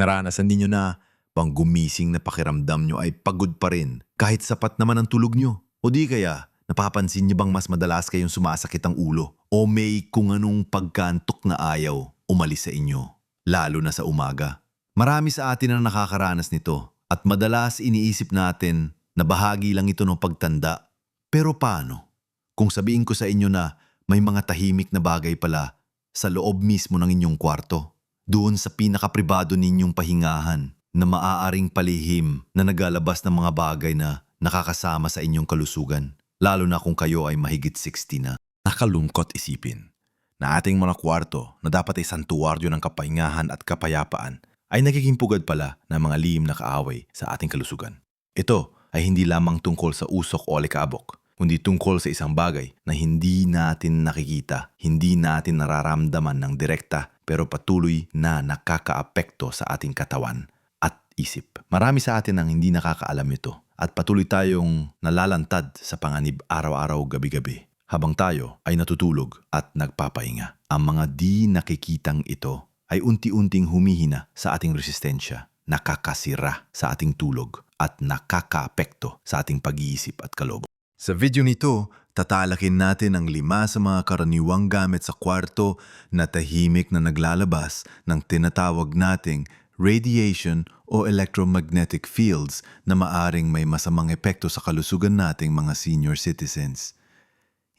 Naranasan ninyo na bang gumising na pakiramdam nyo ay pagod pa rin kahit sapat naman ang tulog nyo? O di kaya, napapansin nyo bang mas madalas kayong sumasakit ang ulo? O may kung anong pagkantok na ayaw umalis sa inyo? Lalo na sa umaga. Marami sa atin ang nakakaranas nito at madalas iniisip natin na bahagi lang ito ng pagtanda. Pero paano? Kung sabihin ko sa inyo na may mga tahimik na bagay pala sa loob mismo ng inyong kwarto, doon sa pinakapribado ninyong pahingahan na maaaring palihim na nagalabas ng mga bagay na nakakasama sa inyong kalusugan, lalo na kung kayo ay mahigit 60 na. Nakalungkot isipin na ating mga kwarto na dapat ay santuwaryo ng kapahingahan at kapayapaan ay nagiging pugad pala ng mga lihim na kaaway sa ating kalusugan. Ito ay hindi lamang tungkol sa usok o alikabok, kundi tungkol sa isang bagay na hindi natin nakikita, hindi natin nararamdaman ng direkta pero patuloy na nakakaapekto sa ating katawan at isip. Marami sa atin ang hindi nakakaalam ito at patuloy tayong nalalantad sa panganib araw-araw gabi-gabi habang tayo ay natutulog at nagpapahinga. Ang mga di nakikitang ito ay unti-unting humihina sa ating resistensya, nakakasira sa ating tulog at nakakaapekto sa ating pag-iisip at kalooban. Sa video nito, tatalakin natin ang lima sa mga karaniwang gamit sa kwarto na tahimik na naglalabas ng tinatawag nating radiation o electromagnetic fields na maaring may masamang epekto sa kalusugan nating mga senior citizens.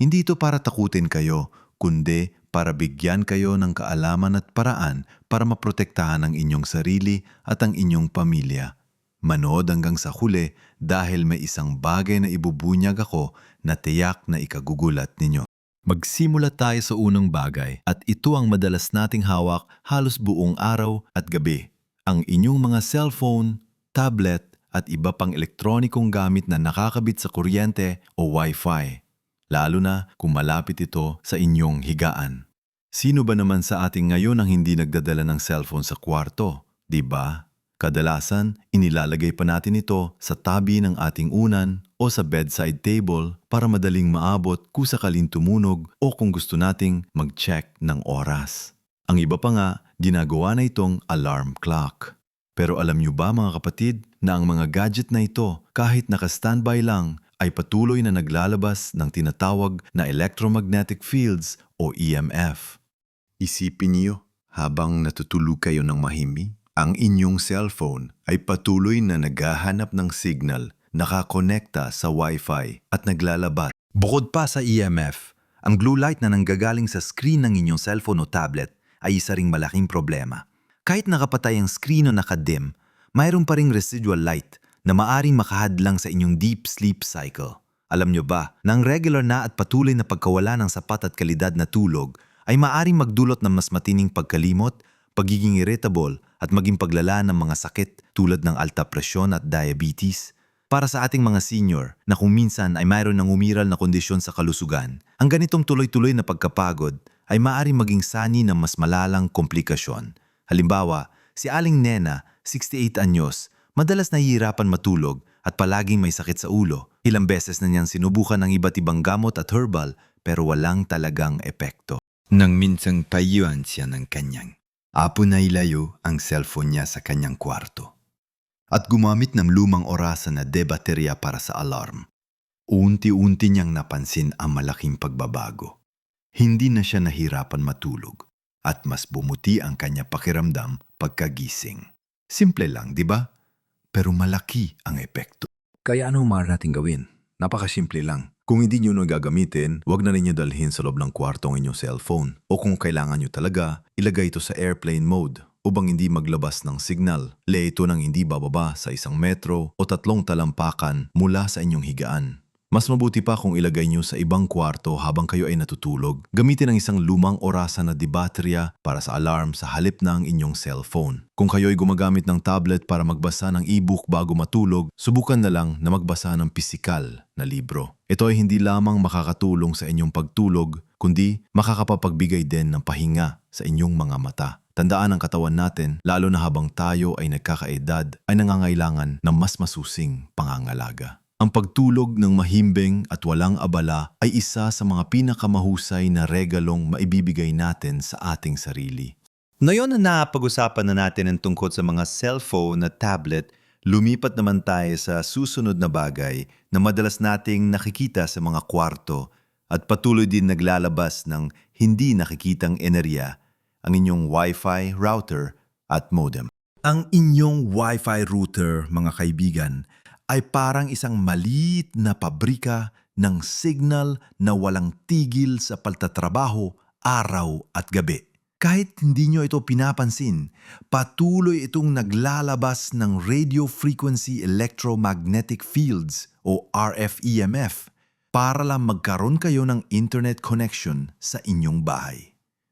Hindi ito para takutin kayo, kundi para bigyan kayo ng kaalaman at paraan para maprotektahan ang inyong sarili at ang inyong pamilya. Manood hanggang sa huli dahil may isang bagay na ibubunyag ako na tiyak na ikagugulat ninyo. Magsimula tayo sa unang bagay at ito ang madalas nating hawak halos buong araw at gabi. Ang inyong mga cellphone, tablet at iba pang elektronikong gamit na nakakabit sa kuryente o Wi-Fi. Lalo na kung malapit ito sa inyong higaan. Sino ba naman sa ating ngayon ang hindi nagdadala ng cellphone sa kwarto, di ba? Kadalasan, inilalagay pa natin ito sa tabi ng ating unan o sa bedside table para madaling maabot kung sakaling tumunog o kung gusto nating mag-check ng oras. Ang iba pa nga, ginagawa na itong alarm clock. Pero alam niyo ba mga kapatid na ang mga gadget na ito kahit naka-standby lang ay patuloy na naglalabas ng tinatawag na electromagnetic fields o EMF. Isipin niyo habang natutulog kayo ng mahiming ang inyong cellphone ay patuloy na naghahanap ng signal, nakakonekta sa Wi-Fi at naglalabas. Bukod pa sa EMF, ang blue light na nanggagaling sa screen ng inyong cellphone o tablet ay isa ring malaking problema. Kahit nakapatay ang screen o nakadim, mayroon pa ring residual light na maaring makahadlang sa inyong deep sleep cycle. Alam nyo ba ang regular na at patuloy na pagkawala ng sapat at kalidad na tulog ay maaring magdulot ng mas matining pagkalimot, pagiging irritable at maging paglala ng mga sakit tulad ng alta presyon at diabetes. Para sa ating mga senior na kung minsan ay mayroon ng umiral na kondisyon sa kalusugan, ang ganitong tuloy-tuloy na pagkapagod ay maaaring maging sani ng mas malalang komplikasyon. Halimbawa, si Aling Nena, 68 anyos, madalas nahihirapan matulog at palaging may sakit sa ulo. Ilang beses na niyang sinubukan ng iba't ibang gamot at herbal pero walang talagang epekto. Nang minsang tayuan siya ng kanyang Apo na ilayo ang cellphone niya sa kanyang kwarto at gumamit ng lumang orasan na debaterya para sa alarm. Unti-unti niyang napansin ang malaking pagbabago. Hindi na siya nahirapan matulog at mas bumuti ang kanya pakiramdam pagkagising. Simple lang, di ba? Pero malaki ang epekto. Kaya ano maaari natin gawin? Napakasimple lang. Kung hindi nyo na gagamitin, huwag na rin nyo dalhin sa loob ng kwarto ang inyong cellphone. O kung kailangan nyo talaga, ilagay ito sa airplane mode upang hindi maglabas ng signal. Le ito nang hindi bababa sa isang metro o tatlong talampakan mula sa inyong higaan. Mas mabuti pa kung ilagay nyo sa ibang kwarto habang kayo ay natutulog. Gamitin ang isang lumang orasan na debaterya para sa alarm sa halip ang inyong cellphone. Kung kayo ay gumagamit ng tablet para magbasa ng e-book bago matulog, subukan na lang na magbasa ng pisikal na libro. Ito ay hindi lamang makakatulong sa inyong pagtulog, kundi makakapapagbigay din ng pahinga sa inyong mga mata. Tandaan ang katawan natin, lalo na habang tayo ay nagkakaedad, ay nangangailangan ng mas masusing pangangalaga. Ang pagtulog ng mahimbing at walang abala ay isa sa mga pinakamahusay na regalong maibibigay natin sa ating sarili. Ngayon na napag-usapan na natin ang tungkol sa mga cellphone na tablet, lumipat naman tayo sa susunod na bagay na madalas nating nakikita sa mga kwarto at patuloy din naglalabas ng hindi nakikitang enerhiya, ang inyong Wi-Fi router at modem. Ang inyong Wi-Fi router, mga kaibigan, ay parang isang maliit na pabrika ng signal na walang tigil sa paltatrabaho araw at gabi. Kahit hindi nyo ito pinapansin, patuloy itong naglalabas ng Radio Frequency Electromagnetic Fields o RFEMF para lang magkaroon kayo ng internet connection sa inyong bahay.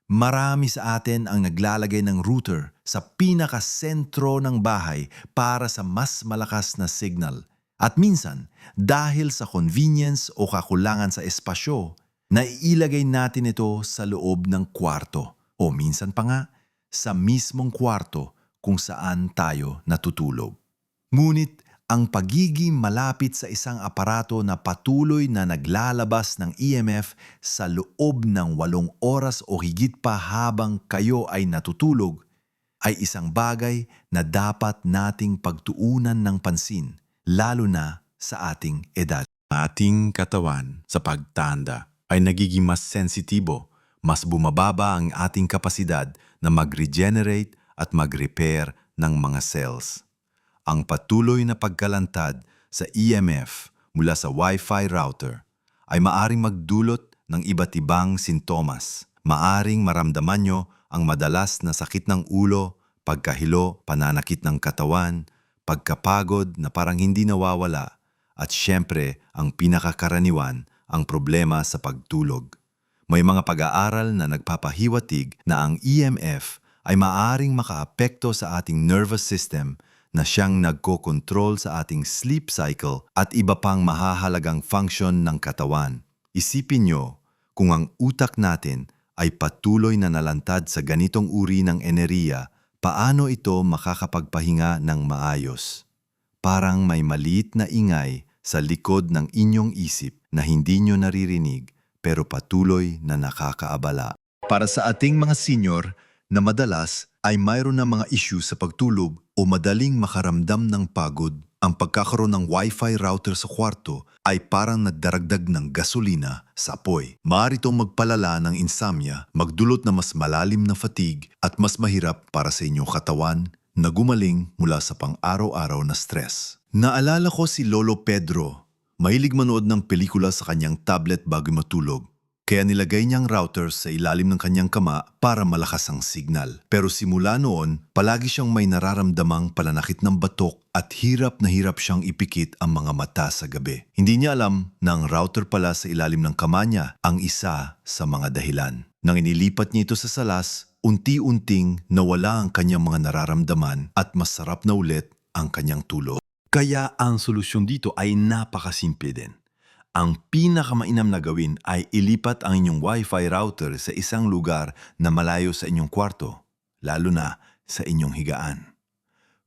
Marami sa atin ang naglalagay ng router sa pinakasentro ng bahay para sa mas malakas na signal. At minsan, dahil sa convenience o kakulangan sa espasyo, naiilagay natin ito sa loob ng kwarto o minsan pa nga sa mismong kwarto kung saan tayo natutulog. Ngunit ang pagiging malapit sa isang aparato na patuloy na naglalabas ng EMF sa loob ng walong oras o higit pa habang kayo ay natutulog ay isang bagay na dapat nating pagtuunan ng pansin lalo na sa ating edad. Ating katawan sa pagtanda ay nagiging mas sensitibo, mas bumababa ang ating kapasidad na mag-regenerate at mag-repair ng mga cells ang patuloy na pagkalantad sa EMF mula sa Wi-Fi router ay maaring magdulot ng iba't ibang sintomas. Maaring maramdaman nyo ang madalas na sakit ng ulo, pagkahilo, pananakit ng katawan, pagkapagod na parang hindi nawawala, at syempre ang pinakakaraniwan ang problema sa pagtulog. May mga pag-aaral na nagpapahiwatig na ang EMF ay maaring makaapekto sa ating nervous system na siyang nagkokontrol sa ating sleep cycle at iba pang mahahalagang function ng katawan. Isipin nyo kung ang utak natin ay patuloy na nalantad sa ganitong uri ng enerhiya, paano ito makakapagpahinga ng maayos? Parang may maliit na ingay sa likod ng inyong isip na hindi nyo naririnig pero patuloy na nakakaabala. Para sa ating mga senior na madalas ay mayroon na mga issue sa pagtulog o madaling makaramdam ng pagod, ang pagkakaroon ng Wi-Fi router sa kwarto ay parang nagdaragdag ng gasolina sa apoy. Maaari itong magpalala ng insomnia, magdulot na mas malalim na fatigue at mas mahirap para sa inyong katawan na gumaling mula sa pang-araw-araw na stress. Naalala ko si Lolo Pedro. Mahilig manood ng pelikula sa kanyang tablet bago matulog. Kaya nilagay niyang router sa ilalim ng kanyang kama para malakas ang signal. Pero simula noon, palagi siyang may nararamdamang palanakit ng batok at hirap na hirap siyang ipikit ang mga mata sa gabi. Hindi niya alam na ang router pala sa ilalim ng kama niya ang isa sa mga dahilan. Nang inilipat niya ito sa salas, unti-unting nawala ang kanyang mga nararamdaman at masarap na ulit ang kanyang tulog. Kaya ang solusyon dito ay napakasimple din ang pinakamainam na gawin ay ilipat ang inyong Wi-Fi router sa isang lugar na malayo sa inyong kwarto, lalo na sa inyong higaan.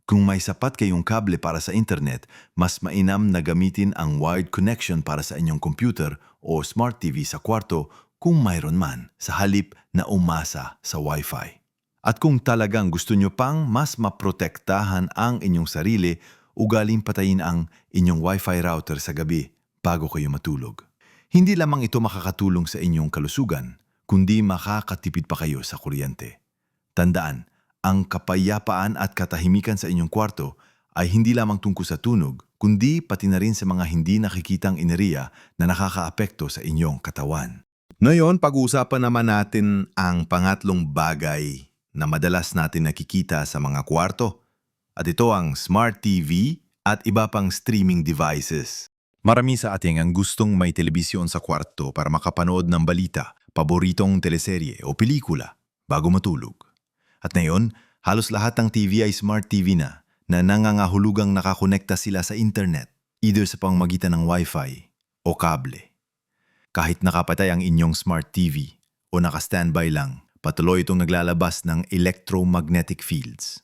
Kung may sapat kayong kable para sa internet, mas mainam na gamitin ang wired connection para sa inyong computer o smart TV sa kwarto kung mayroon man sa halip na umasa sa Wi-Fi. At kung talagang gusto nyo pang mas maprotektahan ang inyong sarili, ugaling patayin ang inyong Wi-Fi router sa gabi bago kayo matulog. Hindi lamang ito makakatulong sa inyong kalusugan, kundi makakatipid pa kayo sa kuryente. Tandaan, ang kapayapaan at katahimikan sa inyong kwarto ay hindi lamang tungkol sa tunog, kundi pati na rin sa mga hindi nakikitang enerhiya na nakakaapekto sa inyong katawan. Ngayon, pag-uusapan naman natin ang pangatlong bagay na madalas natin nakikita sa mga kwarto. At ito ang smart TV at iba pang streaming devices. Marami sa ating ang gustong may telebisyon sa kwarto para makapanood ng balita, paboritong teleserye o pelikula bago matulog. At ngayon, halos lahat ng TV ay smart TV na na nangangahulugang nakakonekta sila sa internet, either sa pangmagitan ng Wi-Fi o kable. Kahit nakapatay ang inyong smart TV o naka-standby lang, patuloy itong naglalabas ng electromagnetic fields.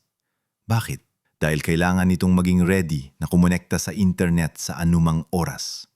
Bakit? Dahil kailangan nitong maging ready na kumonekta sa internet sa anumang oras.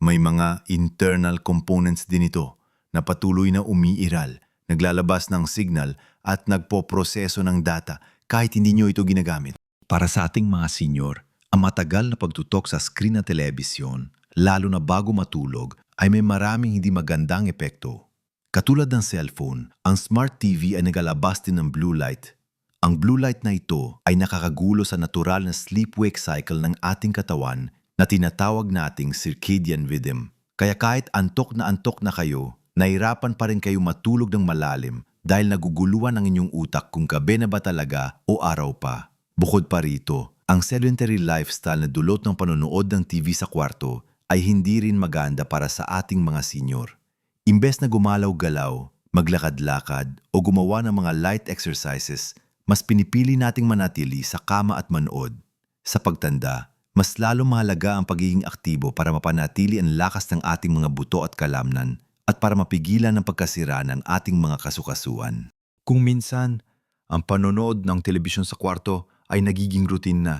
May mga internal components din ito na patuloy na umiiral, naglalabas ng signal at nagpoproseso ng data kahit hindi nyo ito ginagamit. Para sa ating mga senior, ang matagal na pagtutok sa screen na telebisyon, lalo na bago matulog, ay may maraming hindi magandang epekto. Katulad ng cellphone, ang smart TV ay nagalabas din ng blue light. Ang blue light na ito ay nakakagulo sa natural na sleep-wake cycle ng ating katawan na tinatawag nating circadian rhythm. Kaya kahit antok na antok na kayo, nahirapan pa rin kayo matulog ng malalim dahil naguguluhan ang inyong utak kung gabi na ba talaga o araw pa. Bukod pa rito, ang sedentary lifestyle na dulot ng panonood ng TV sa kwarto ay hindi rin maganda para sa ating mga senior. Imbes na gumalaw-galaw, maglakad-lakad o gumawa ng mga light exercises, mas pinipili nating manatili sa kama at manood. Sa pagtanda, mas lalo mahalaga ang pagiging aktibo para mapanatili ang lakas ng ating mga buto at kalamnan at para mapigilan ang pagkasira ng ating mga kasukasuan. Kung minsan, ang panonood ng telebisyon sa kwarto ay nagiging routine na,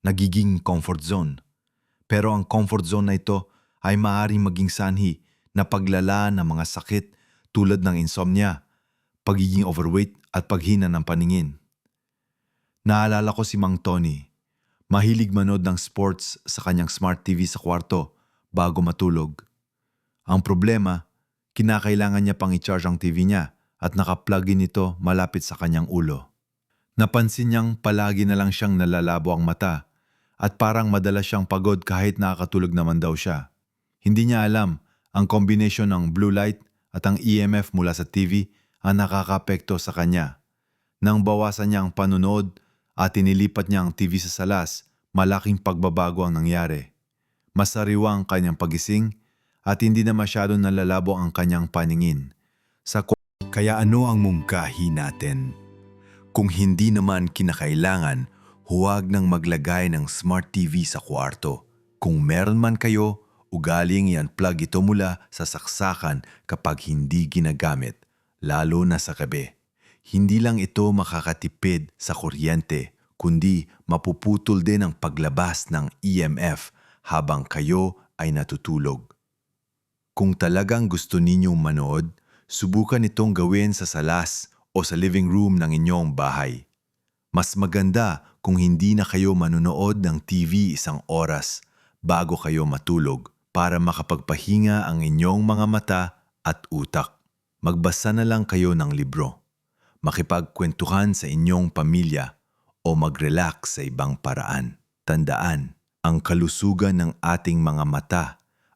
nagiging comfort zone. Pero ang comfort zone na ito ay maaaring maging sanhi na paglala ng mga sakit tulad ng insomnia, pagiging overweight at paghina ng paningin. Naalala ko si Mang Tony, mahilig manood ng sports sa kanyang smart TV sa kwarto bago matulog. Ang problema, kinakailangan niya pang i-charge ang TV niya at nakaplug in ito malapit sa kanyang ulo. Napansin niyang palagi na lang siyang nalalabo ang mata at parang madalas siyang pagod kahit nakakatulog naman daw siya. Hindi niya alam ang kombinasyon ng blue light at ang EMF mula sa TV ang nakakapekto sa kanya. Nang bawasan niya ang panunood at inilipat niya ang TV sa salas, malaking pagbabago ang nangyari. Masariwa ang kanyang pagising at hindi na masyado nalalabo ang kanyang paningin. Sa Kaya ano ang mungkahi natin? Kung hindi naman kinakailangan, huwag nang maglagay ng smart TV sa kwarto. Kung meron man kayo, ugaling i-unplug ito mula sa saksakan kapag hindi ginagamit, lalo na sa gabi. Hindi lang ito makakatipid sa kuryente, kundi mapuputol din ang paglabas ng EMF habang kayo ay natutulog. Kung talagang gusto ninyong manood, subukan itong gawin sa salas o sa living room ng inyong bahay. Mas maganda kung hindi na kayo manunood ng TV isang oras bago kayo matulog para makapagpahinga ang inyong mga mata at utak. Magbasa na lang kayo ng libro, makipagkwentuhan sa inyong pamilya o mag-relax sa ibang paraan. Tandaan, ang kalusugan ng ating mga mata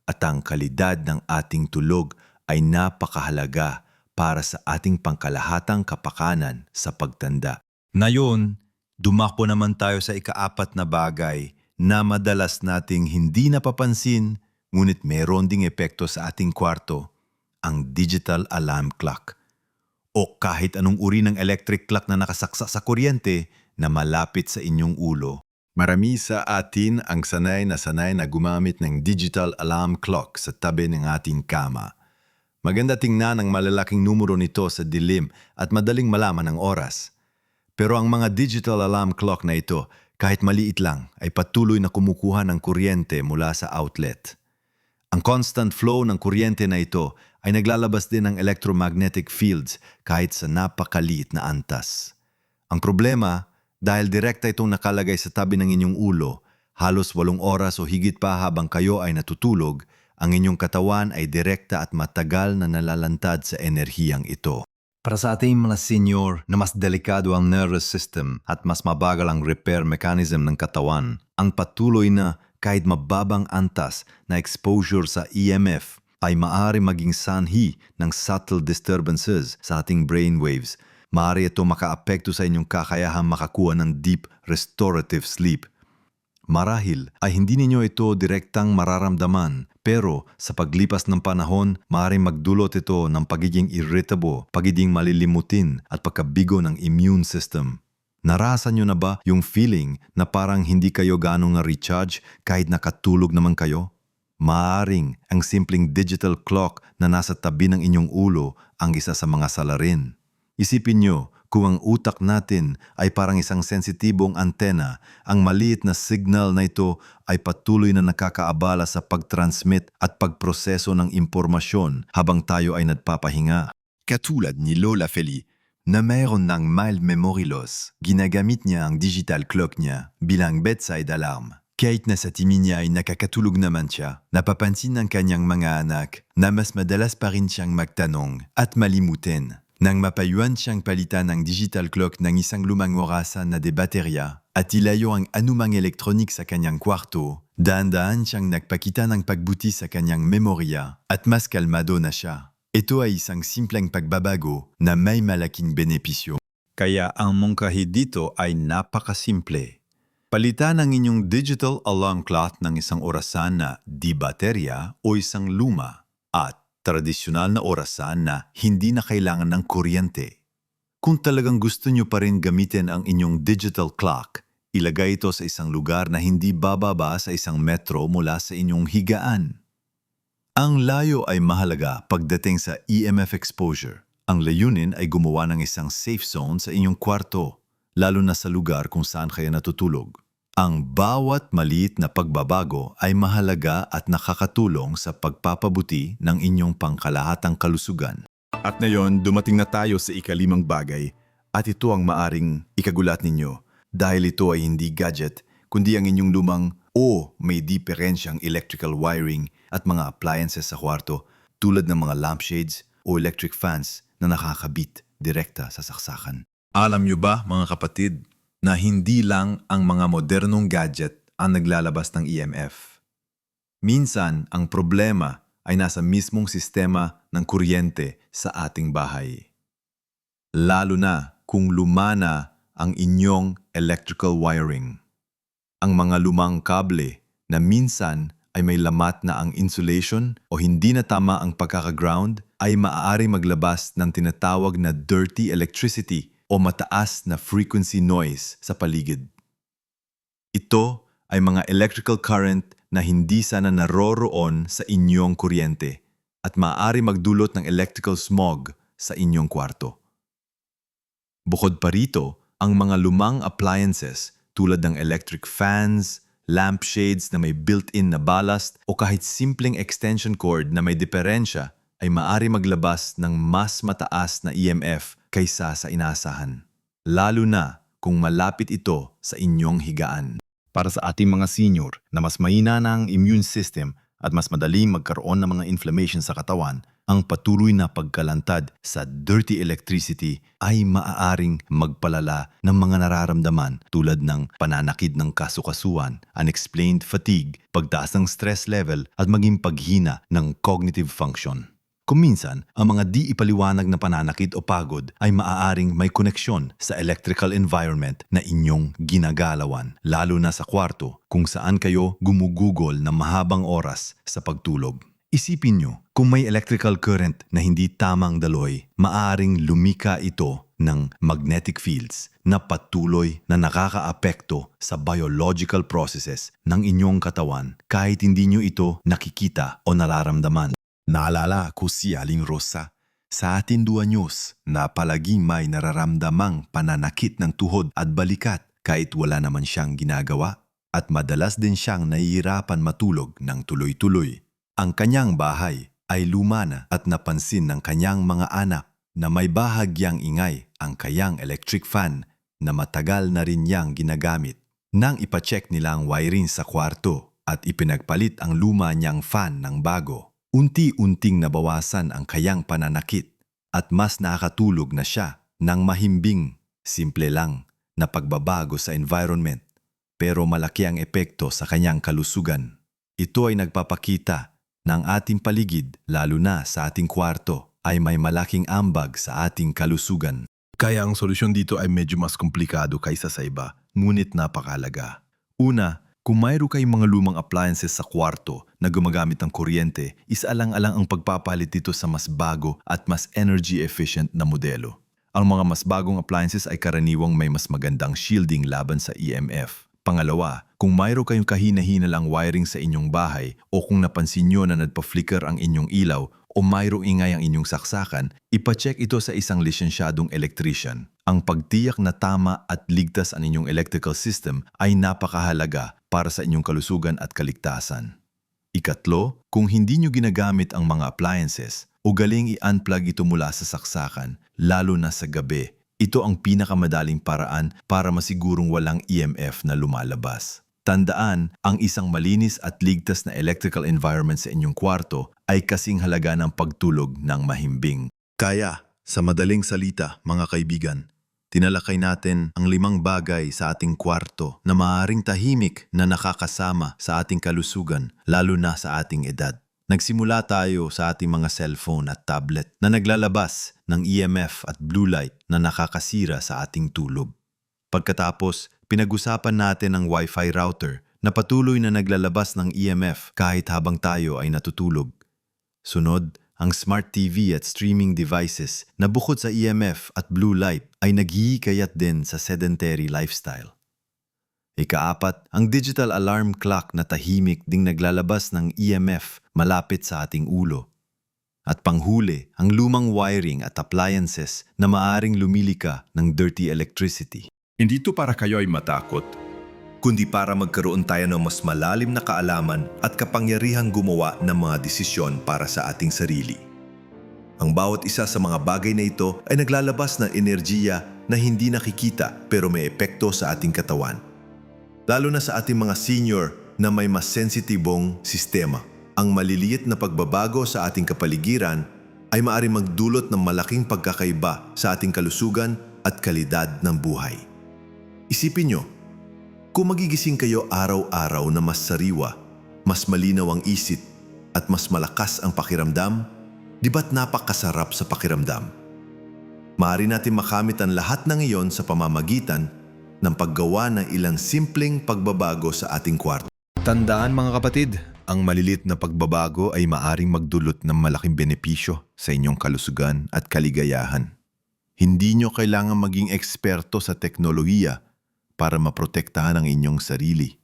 at ang kalidad ng ating tulog ay napakahalaga para sa ating pangkalahatang kapakanan sa pagtanda. Ngayon, dumakbo naman tayo sa ikaapat na bagay na madalas nating hindi napapansin ngunit meron ding epekto sa ating kwarto, ang digital alarm clock. O kahit anong uri ng electric clock na nakasaksa sa kuryente na malapit sa inyong ulo. Marami sa atin ang sanay na sanay na gumamit ng digital alarm clock sa tabi ng ating kama. Maganda tingnan ang malalaking numero nito sa dilim at madaling malaman ang oras. Pero ang mga digital alarm clock na ito, kahit maliit lang, ay patuloy na kumukuha ng kuryente mula sa outlet. Ang constant flow ng kuryente na ito ay naglalabas din ng electromagnetic fields kahit sa napakaliit na antas. Ang problema, dahil direkta itong nakalagay sa tabi ng inyong ulo, halos walong oras o higit pa habang kayo ay natutulog, ang inyong katawan ay direkta at matagal na nalalantad sa enerhiyang ito. Para sa ating mga senior na mas delikado ang nervous system at mas mabagal ang repair mechanism ng katawan, ang patuloy na kahit mababang antas na exposure sa EMF ay maaari maging sanhi ng subtle disturbances sa ating brainwaves. Maaari ito makaapekto sa inyong kakayahang makakuha ng deep restorative sleep. Marahil ay hindi ninyo ito direktang mararamdaman pero sa paglipas ng panahon, maaaring magdulot ito ng pagiging irritable, pagiging malilimutin at pagkabigo ng immune system. Narasan nyo na ba yung feeling na parang hindi kayo ganong na-recharge kahit nakatulog naman kayo? Maaring ang simpleng digital clock na nasa tabi ng inyong ulo ang isa sa mga salarin. Isipin nyo kung ang utak natin ay parang isang sensitibong antena, ang maliit na signal na ito ay patuloy na nakakaabala sa pag-transmit at pagproseso ng impormasyon habang tayo ay nagpapahinga. Katulad ni Lola Feli, na mayroon ng mild memory loss, ginagamit niya ang digital clock niya bilang bedside alarm. Kahit na sa timi niya ay nakakatulog naman siya, napapansin ng kanyang mga anak na mas madalas pa rin siyang magtanong at malimutin. Nang mapayuan siyang palitan ng digital clock ng isang lumang orasan na de baterya at ilayo ang anumang elektronik sa kanyang kwarto, daan-daan siyang nagpakita ng pagbuti sa kanyang memorya at mas kalmado na siya. Ito ay isang simpleng pagbabago na may malaking benepisyo. Kaya ang mungkahi dito ay napakasimple. Palitan ang inyong digital alarm clock ng isang orasan na di baterya o isang luma at tradisyonal na orasan na hindi na kailangan ng kuryente. Kung talagang gusto nyo pa rin gamitin ang inyong digital clock, ilagay ito sa isang lugar na hindi bababa sa isang metro mula sa inyong higaan. Ang layo ay mahalaga pagdating sa EMF exposure. Ang layunin ay gumawa ng isang safe zone sa inyong kwarto, lalo na sa lugar kung saan kayo natutulog. Ang bawat maliit na pagbabago ay mahalaga at nakakatulong sa pagpapabuti ng inyong pangkalahatang kalusugan. At ngayon, dumating na tayo sa ikalimang bagay at ito ang maaring ikagulat ninyo dahil ito ay hindi gadget kundi ang inyong lumang o may diferensyang electrical wiring at mga appliances sa kwarto tulad ng mga lampshades o electric fans na nakakabit direkta sa saksakan. Alam nyo ba mga kapatid na hindi lang ang mga modernong gadget ang naglalabas ng EMF? Minsan, ang problema ay nasa mismong sistema ng kuryente sa ating bahay. Lalo na kung lumana ang inyong electrical wiring. Ang mga lumang kable na minsan ay may lamat na ang insulation o hindi na tama ang pagkakaground ay maaari maglabas ng tinatawag na dirty electricity o mataas na frequency noise sa paligid. Ito ay mga electrical current na hindi sana naroroon sa inyong kuryente at maaari magdulot ng electrical smog sa inyong kwarto. Bukod pa rito, ang mga lumang appliances tulad ng electric fans, lampshades na may built-in na ballast o kahit simpleng extension cord na may diferensya ay maaari maglabas ng mas mataas na EMF kaysa sa inasahan. Lalo na kung malapit ito sa inyong higaan. Para sa ating mga senior na mas mahina na ang immune system at mas madaling magkaroon ng mga inflammation sa katawan, ang patuloy na pagkalantad sa dirty electricity ay maaaring magpalala ng mga nararamdaman tulad ng pananakid ng kasukasuan, unexplained fatigue, pagtaas ng stress level at maging paghina ng cognitive function. Kung minsan, ang mga di ipaliwanag na pananakit o pagod ay maaaring may koneksyon sa electrical environment na inyong ginagalawan, lalo na sa kwarto kung saan kayo gumugugol ng mahabang oras sa pagtulog. Isipin nyo, kung may electrical current na hindi tamang daloy, maaaring lumika ito ng magnetic fields na patuloy na nakakaapekto sa biological processes ng inyong katawan kahit hindi nyo ito nakikita o nararamdaman. Naalala ko si Aling Rosa sa atin dua news na palaging may nararamdamang pananakit ng tuhod at balikat kahit wala naman siyang ginagawa at madalas din siyang nahihirapan matulog ng tuloy-tuloy. Ang kanyang bahay ay luma na at napansin ng kanyang mga anak na may bahagyang ingay ang kayang electric fan na matagal na rin niyang ginagamit. Nang ipacheck nila ang wiring sa kwarto at ipinagpalit ang luma niyang fan ng bago, unti-unting nabawasan ang kayang pananakit at mas nakakatulog na siya ng mahimbing, simple lang na pagbabago sa environment pero malaki ang epekto sa kanyang kalusugan. Ito ay nagpapakita na ang ating paligid, lalo na sa ating kwarto, ay may malaking ambag sa ating kalusugan. Kaya ang solusyon dito ay medyo mas komplikado kaysa sa iba, ngunit napakalaga. Una, kung mayroon kayong mga lumang appliances sa kwarto na gumagamit ng kuryente, isaalang-alang ang pagpapalit dito sa mas bago at mas energy efficient na modelo. Ang mga mas bagong appliances ay karaniwang may mas magandang shielding laban sa EMF. Pangalawa, kung mayroon kayong kahina-hina lang wiring sa inyong bahay o kung napansin nyo na nagpa-flicker ang inyong ilaw o mayroong ingay ang inyong saksakan, ipacheck ito sa isang lisensyadong electrician. Ang pagtiyak na tama at ligtas ang inyong electrical system ay napakahalaga para sa inyong kalusugan at kaligtasan. Ikatlo, kung hindi nyo ginagamit ang mga appliances, Ugaling i-unplug ito mula sa saksakan, lalo na sa gabi. Ito ang pinakamadaling paraan para masigurong walang EMF na lumalabas. Tandaan, ang isang malinis at ligtas na electrical environment sa inyong kwarto ay kasing halaga ng pagtulog ng mahimbing. Kaya, sa madaling salita, mga kaibigan, tinalakay natin ang limang bagay sa ating kwarto na maaaring tahimik na nakakasama sa ating kalusugan, lalo na sa ating edad. Nagsimula tayo sa ating mga cellphone at tablet na naglalabas ng EMF at blue light na nakakasira sa ating tulog. Pagkatapos, pinag-usapan natin ang Wi-Fi router na patuloy na naglalabas ng EMF kahit habang tayo ay natutulog. Sunod, ang smart TV at streaming devices na bukod sa EMF at blue light ay naghihikayat din sa sedentary lifestyle. Ikaapat, ang digital alarm clock na tahimik ding naglalabas ng EMF malapit sa ating ulo. At panghuli, ang lumang wiring at appliances na maaring lumilika ng dirty electricity. Hindi ito para kayo ay matakot, kundi para magkaroon tayo ng mas malalim na kaalaman at kapangyarihang gumawa ng mga desisyon para sa ating sarili. Ang bawat isa sa mga bagay na ito ay naglalabas ng enerhiya na hindi nakikita pero may epekto sa ating katawan. Lalo na sa ating mga senior na may mas sensitibong sistema. Ang maliliit na pagbabago sa ating kapaligiran ay maaari magdulot ng malaking pagkakaiba sa ating kalusugan at kalidad ng buhay. Isipin nyo, kung magigising kayo araw-araw na mas sariwa, mas malinaw ang isip at mas malakas ang pakiramdam, di ba't napakasarap sa pakiramdam? Maaari natin makamit ang lahat ng iyon sa pamamagitan ng paggawa ng ilang simpleng pagbabago sa ating kwarto. Tandaan mga kapatid, ang malilit na pagbabago ay maaring magdulot ng malaking benepisyo sa inyong kalusugan at kaligayahan. Hindi nyo kailangan maging eksperto sa teknolohiya para maprotektahan ang inyong sarili.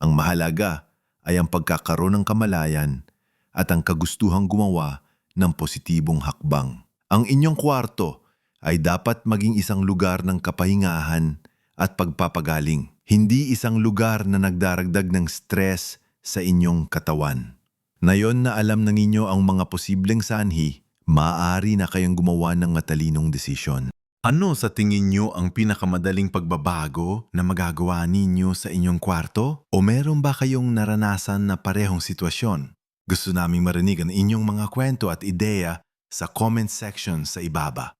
Ang mahalaga ay ang pagkakaroon ng kamalayan at ang kagustuhang gumawa ng positibong hakbang. Ang inyong kwarto ay dapat maging isang lugar ng kapahingahan at pagpapagaling, hindi isang lugar na nagdaragdag ng stress sa inyong katawan. Nayon na alam na ninyo ang mga posibleng sanhi, maaari na kayong gumawa ng matalinong desisyon. Ano sa tingin nyo ang pinakamadaling pagbabago na magagawa ninyo sa inyong kwarto? O meron ba kayong naranasan na parehong sitwasyon? Gusto naming marinig ang inyong mga kwento at ideya sa comment section sa ibaba.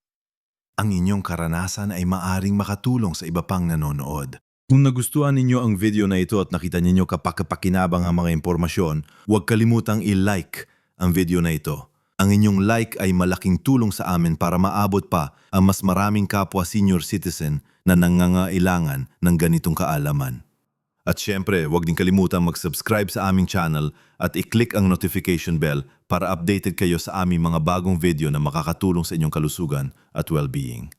Ang inyong karanasan ay maaring makatulong sa iba pang nanonood. Kung nagustuhan ninyo ang video na ito at nakita ninyo kapakapakinabang ang mga impormasyon, huwag kalimutang i-like ang video na ito. Ang inyong like ay malaking tulong sa amin para maabot pa ang mas maraming kapwa senior citizen na nangangailangan ng ganitong kaalaman. At syempre, huwag din kalimutan mag-subscribe sa aming channel at i-click ang notification bell para updated kayo sa aming mga bagong video na makakatulong sa inyong kalusugan at well-being.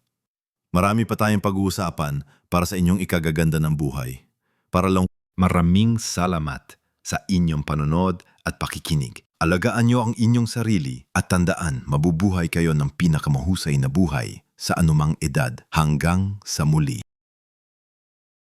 Marami pa tayong pag-uusapan para sa inyong ikagaganda ng buhay. Para lang maraming salamat sa inyong panonood at pakikinig. Alagaan nyo ang inyong sarili at tandaan mabubuhay kayo ng pinakamahusay na buhay sa anumang edad hanggang sa muli.